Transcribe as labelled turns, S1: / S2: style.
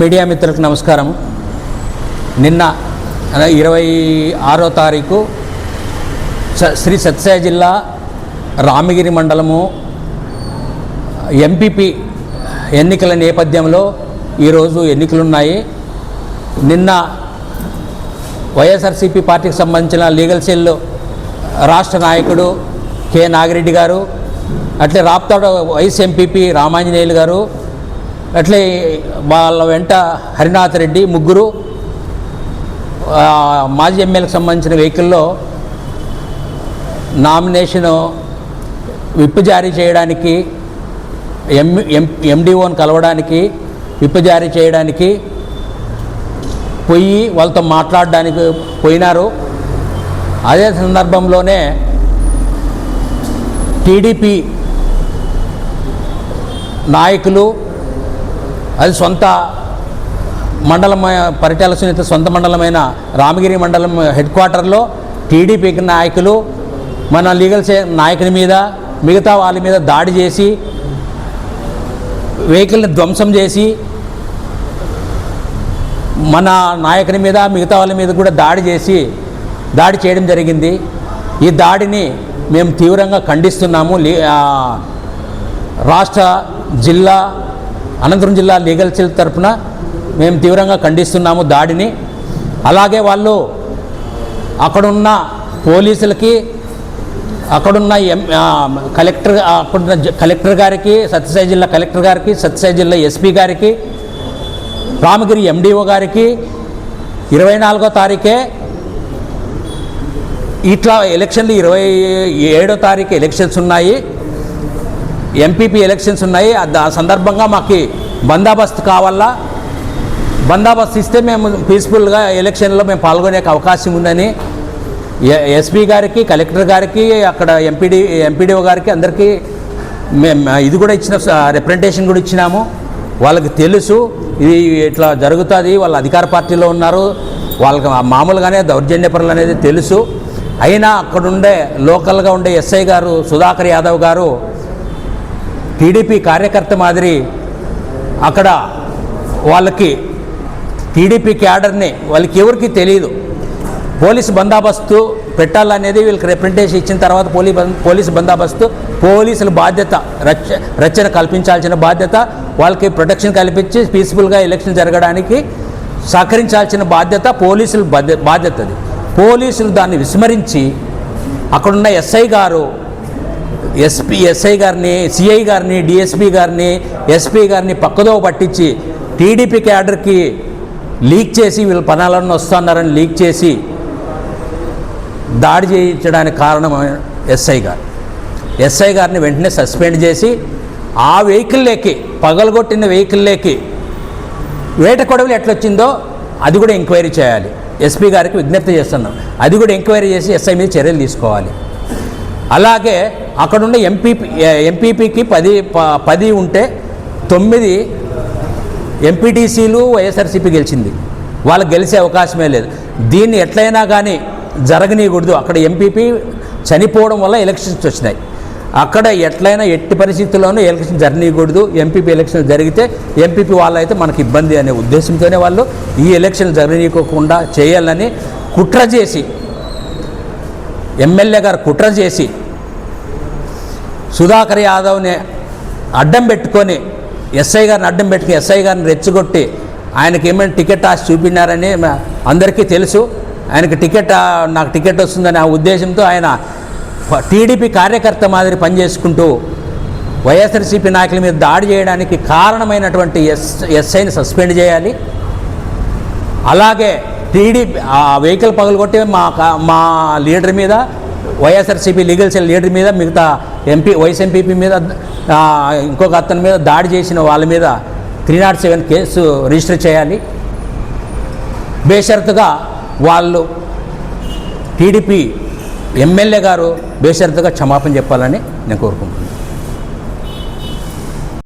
S1: Media మిత్రులకు నమస్కారం. నిన్న ఇరవై ఆరో తారీఖు శ్రీ సత్యసాయి జిల్లా రామగిరి మండలము ఎంపీపీ ఎన్నికల నేపథ్యంలో ఈరోజు ఎన్నికలున్నాయి. నిన్న వైఎస్ఆర్సీపీ పార్టీకి సంబంధించిన లీగల్ సెల్ రాష్ట్ర నాయకుడు కె. నాగిరెడ్డి గారు అట్లే రాప్తాడు వైస్ ఎంపీపీ రామాంజనేయులు గారు అట్లే వాళ్ళ వెంట హరినాథ్ రెడ్డి ముగ్గురు మాజీ ఎమ్మెల్యేకి సంబంధించిన వెహికల్లో నామినేషన్ విప్ జారీ చేయడానికి ఎం ఎం ఎండిఓని కలవడానికి విప్ జారీ చేయడానికి పోయి వాళ్ళతో మాట్లాడడానికి పోయినారు. అదే సందర్భంలోనే టీడీపీ నాయకులు అది సొంత మండలం పరిటాల సునీత సొంత మండలమైన రామగిరి మండలం హెడ్ క్వార్టర్లో టీడీపీకి నాయకులు మన లీగల్ నాయకుని మీద మిగతా వాళ్ళ మీద దాడి చేసి వెహికల్ని ధ్వంసం చేసి మన నాయకుని మీద మిగతా వాళ్ళ మీద కూడా దాడి చేసి దాడి చేయడం జరిగింది. ఈ దాడిని మేము తీవ్రంగా ఖండిస్తున్నాము. లీ రాష్ట్ర జిల్లా అనంతపురం జిల్లా లీగల్ సెల్ తరఫున మేము తీవ్రంగా ఖండిస్తున్నాము దాడిని. అలాగే వాళ్ళు అక్కడున్న పోలీసులకి అక్కడున్న ఎం కలెక్టర్ అక్కడున్న కలెక్టర్ గారికి సత్యసాయి జిల్లా కలెక్టర్ గారికి సత్యసాయి జిల్లా ఎస్పీ గారికి రామగిరి ఎండిఓ గారికి ఇరవై నాలుగో తారీఖే ఇట్లా ఎలక్షన్లు ఇరవై ఏడో తారీఖు ఎలక్షన్స్ ఉన్నాయి. ఎంపీపీ ఎలక్షన్స్ ఉన్నాయి. ఆ సందర్భంగా మాకు బందోబస్తు కావాలా? బందోబస్తు ఇస్తే మేము పీస్ఫుల్గా ఎలక్షన్లో మేము పాల్గొనే అవకాశం ఉందని ఎస్పీ గారికి కలెక్టర్ గారికి అక్కడ ఎంపీడీ ఎంపీడీఓ గారికి అందరికీ మేము ఇది కూడా ఇచ్చిన రిప్రజెంటేషన్ కూడా ఇచ్చినాము. వాళ్ళకి తెలుసు ఇది ఇట్లా జరుగుతుంది వాళ్ళు అధికార పార్టీలో ఉన్నారు. వాళ్ళకి మామూలుగానే దౌర్జన్యపరులు అనేది తెలుసు. అయినా అక్కడుండే లోకల్గా ఉండే ఎస్ఐ గారు సుధాకర్ యాదవ్ గారు టీడీపీ కార్యకర్త మాదిరి అక్కడ వాళ్ళకి టీడీపీ క్యాడర్ని వాళ్ళకి ఎవరికి తెలియదు పోలీసు బందోబస్తు పెట్టాలనేది వీళ్ళకి రిప్రజెంటేషన్ ఇచ్చిన తర్వాత పోలీ పోలీసు బందోబస్తు పోలీసుల బాధ్యత రచ రచన కల్పించాల్సిన బాధ్యత వాళ్ళకి ప్రొటెక్షన్ కల్పించి పీస్ఫుల్గా ఎలక్షన్ జరగడానికి సహకరించాల్సిన బాధ్యత పోలీసుల బాధ్య బాధ్యత అది పోలీసులు దాన్ని విస్మరించి అక్కడున్న ఎస్ఐ గారు ఎస్పీ ఎస్ఐ గారిని సిఐ గారిని డిఎస్పీ గారిని ఎస్పీ గారిని పక్కదో పట్టించి టీడీపీ క్యాడర్కి లీక్ చేసి వీళ్ళ పనాలను వస్తున్నారని లీక్ చేసి దాడి చేయించడానికి కారణం ఎస్ఐ గారు. ఎస్ఐ గారిని వెంటనే సస్పెండ్ చేసి ఆ వెహికల్లోకి పగలగొట్టిన వెహికల్లోకి వేట కొడవలు ఎట్లొచ్చిందో అది కూడా ఎంక్వైరీ చేయాలి. ఎస్పీ గారికి విజ్ఞప్తి చేస్తున్నాం. అది కూడా ఎంక్వైరీ చేసి ఎస్ఐ మీద చర్యలు తీసుకోవాలి. అలాగే అక్కడున్న ఎంపీపీ ఎంపీపీకి పది ప- పది ఉంటే తొమ్మిది ఎంపీటీసీలు వైఎస్ఆర్సీపీ గెలిచింది. వాళ్ళు గెలిచే అవకాశమే లేదు. దీన్ని ఎట్లయినా కానీ జరగనీయకూడదు. అక్కడ ఎంపీపీ చనిపోవడం వల్ల ఎలక్షన్స్ వచ్చినాయి. అక్కడ ఎట్లయినా ఎట్టి పరిస్థితుల్లోనూ ఎలక్షన్ జరగనీయకూడదు. ఎంపీపీ ఎలక్షన్ జరిగితే ఎంపీపీ వాళ్ళైతే మనకి ఇబ్బంది అనే ఉద్దేశంతోనే వాళ్ళు ఈ ఎలక్షన్ జరగనీయకోకుండా చేయాలని కుట్ర చేసి ఎమ్మెల్యే గారు కుట్ర చేసి సుధాకర్ యాదవ్ని అడ్డం పెట్టుకొని ఎస్ఐ గారిని అడ్డం పెట్టుకుని ఎస్ఐ గారిని రెచ్చగొట్టి ఆయనకి ఏమైనా టికెట్ ఆశ చూపినారని అందరికీ తెలుసు. ఆయనకి టికెట్ నాకు టికెట్ వస్తుందనే ఆ ఉద్దేశంతో ఆయన టీడీపీ కార్యకర్త మాదిరి పనిచేసుకుంటూ వైఎస్ఆర్సీపీ నాయకుల మీద దాడి చేయడానికి కారణమైనటువంటి ఎస్ ఎస్ఐని సస్పెండ్ చేయాలి. అలాగే టీడీపీ ఆ వెహికల్ పగలగొట్టి మా మా లీడర్ మీద వైఎస్ఆర్సీపీ లీగల్ సెల్ లీడర్ మీద మిగతా ఎంపీ వైస్ ఎంపీపీ మీద ఇంకొక అతని మీద దాడి చేసిన వాళ్ళ మీద three not seven case register చేయాలి. బేషరతుగా వాళ్ళు టీడీపీ ఎమ్మెల్యే గారు బేషరతుగా క్షమాపణ చెప్పాలని నేను కోరుకుంటున్నాను.